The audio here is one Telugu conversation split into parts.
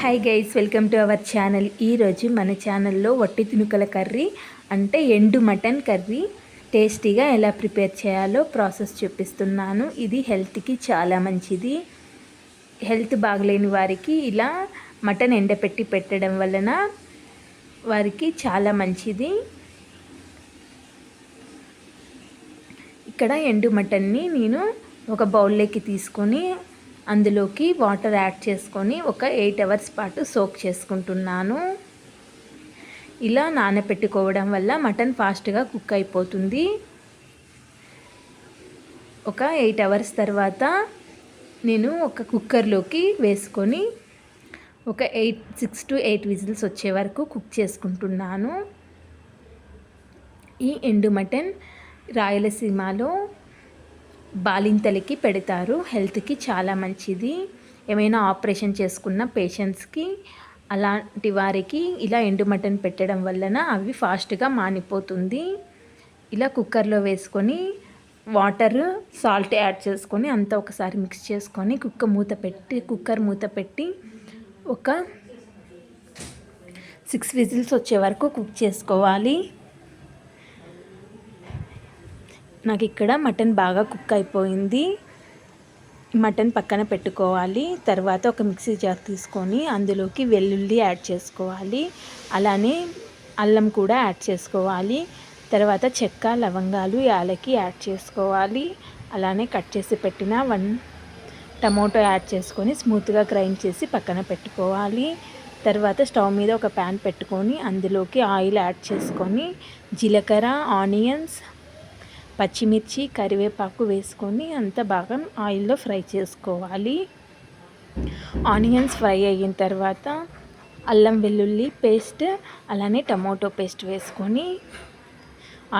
Hi guys welcome to our channel ఈరోజు మన ఛానల్లో వట్టి తునుకల కర్రీ అంటే ఎండు మటన్ కర్రీ టేస్టీగా ఎలా ప్రిపేర్ చేయాలో ప్రాసెస్ చూపిస్తున్నాను. ఇది హెల్త్కి చాలా మంచిది. హెల్త్ బాగలేని వారికి ఇలా మటన్ ఎండపెట్టి పెట్టడం వలన వారికి చాలా మంచిది. ఇక్కడ ఎండు మటన్ని నేను ఒక బౌల్లోకి తీసుకొని అందులోకి వాటర్ యాడ్ చేసుకొని ఒక ఎయిట్ అవర్స్ పాటు సోక్ చేసుకుంటున్నాను. ఇలా నానపెట్టుకోవడం వల్ల మటన్ ఫాస్ట్గా కుక్ అయిపోతుంది. ఒక ఎయిట్ అవర్స్ తర్వాత నేను ఒక కుక్కర్లోకి వేసుకొని ఒక eight six to eight whistles వచ్చే వరకు కుక్ చేసుకుంటున్నాను. ఈ ఎండు మటన్ రాయలసీమలో బాలింతలకి పెడతారు. హెల్త్కి చాలా మంచిది. ఏమైనా ఆపరేషన్ చేసుకున్న పేషెంట్స్కి అలాంటి వారికి ఇలా ఎండు మటన్ పెట్టడం వలన అవి ఫాస్ట్గా మానిపోతుంది. ఇలా కుక్కర్లో వేసుకొని వాటర్ సాల్ట్ యాడ్ చేసుకొని అంతా ఒకసారి మిక్స్ చేసుకొని కుక్క మూత పెట్టి కుక్కర్ మూత పెట్టి ఒక సిక్స్ విజిల్స్ వచ్చే వరకు కుక్ చేసుకోవాలి. నాకు ఇక్కడ మటన్ బాగా కుక్ అయిపోయింది మటన్ పక్కన పెట్టుకోవాలి. తర్వాత ఒక మిక్సీ జార్ తీసుకొని అందులోకి వెల్లుల్లి యాడ్ చేసుకోవాలి. అలానే అల్లం కూడా యాడ్ చేసుకోవాలి. తర్వాత చెక్క లవంగాలు యాలకి యాడ్ చేసుకోవాలి. అలానే కట్ చేసి పెట్టిన వన్ టమోటో యాడ్ చేసుకొని స్మూత్గా గ్రైండ్ చేసి పక్కన పెట్టుకోవాలి. తర్వాత స్టవ్ మీద ఒక ప్యాన్ పెట్టుకొని అందులోకి ఆయిల్ యాడ్ చేసుకొని జీలకర్ర ఆనియన్స్ పచ్చిమిర్చి కరివేపాకు వేసుకొని అంత బాగా ఆయిల్లో ఫ్రై చేసుకోవాలి. ఆనియన్స్ ఫ్రై అయిన తర్వాత అల్లం వెల్లుల్లి పేస్ట్ అలానే టమోటో పేస్ట్ వేసుకొని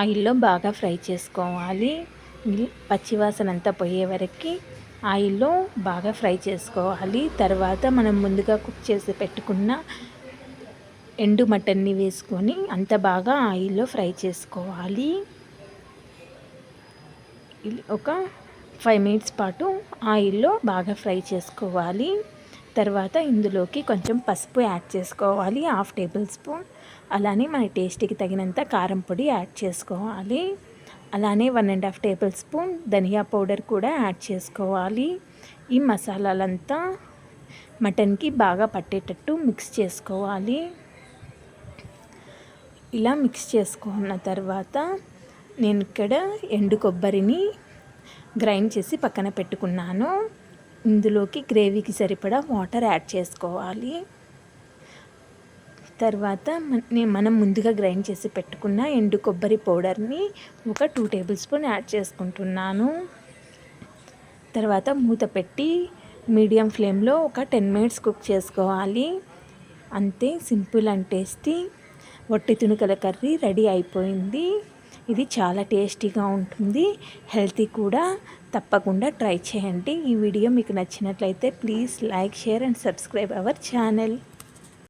ఆయిల్లో బాగా ఫ్రై చేసుకోవాలి. పచ్చివాసన అంతా పోయే వరకు ఆయిల్లో బాగా ఫ్రై చేసుకోవాలి. తర్వాత మనం ముందుగా కుక్ చేసి పెట్టుకున్న ఎండు మటన్ని వేసుకొని అంత బాగా ఆయిల్లో ఫ్రై చేసుకోవాలి. ఒక ఫైవ్ మినిట్స్ పాటు ఆయిల్లో బాగా ఫ్రై చేసుకోవాలి. తర్వాత ఇందులోకి కొంచెం పసుపు యాడ్ చేసుకోవాలి. Half tablespoon. అలానే మన టేస్ట్కి తగినంత కారం పొడి యాడ్ చేసుకోవాలి. అలానే one and half tablespoon ధనియా పౌడర్ కూడా యాడ్ చేసుకోవాలి. ఈ మసాలాలంతా మటన్కి బాగా పట్టేటట్టు మిక్స్ చేసుకోవాలి. ఇలా మిక్స్ చేసుకున్న తర్వాత నేను ఇక్కడ ఎండు కొబ్బరిని గ్రైండ్ చేసి పక్కన పెట్టుకున్నాను. ఇందులోకి గ్రేవీకి సరిపడా వాటర్ యాడ్ చేసుకోవాలి. తర్వాత మనం ముందుగా గ్రైండ్ చేసి పెట్టుకున్న ఎండు కొబ్బరి పౌడర్ని ఒక టూ టేబుల్ స్పూన్ యాడ్ చేసుకుంటున్నాను. తర్వాత మూత పెట్టి మీడియం ఫ్లేమ్లో ఒక టెన్ మినిట్స్ కుక్ చేసుకోవాలి. అంతే సింపుల్ అండ్ టేస్టీ. వట్టి తుణుకల కర్రీ రెడీ అయిపోయింది. ఇది చాలా టేస్టీగా ఉంటుంది. హెల్తీ కూడా. తప్పకుండా ట్రై చేయండి. ఈ వీడియో మీకు నచ్చినట్లయితే please like share and subscribe our channel.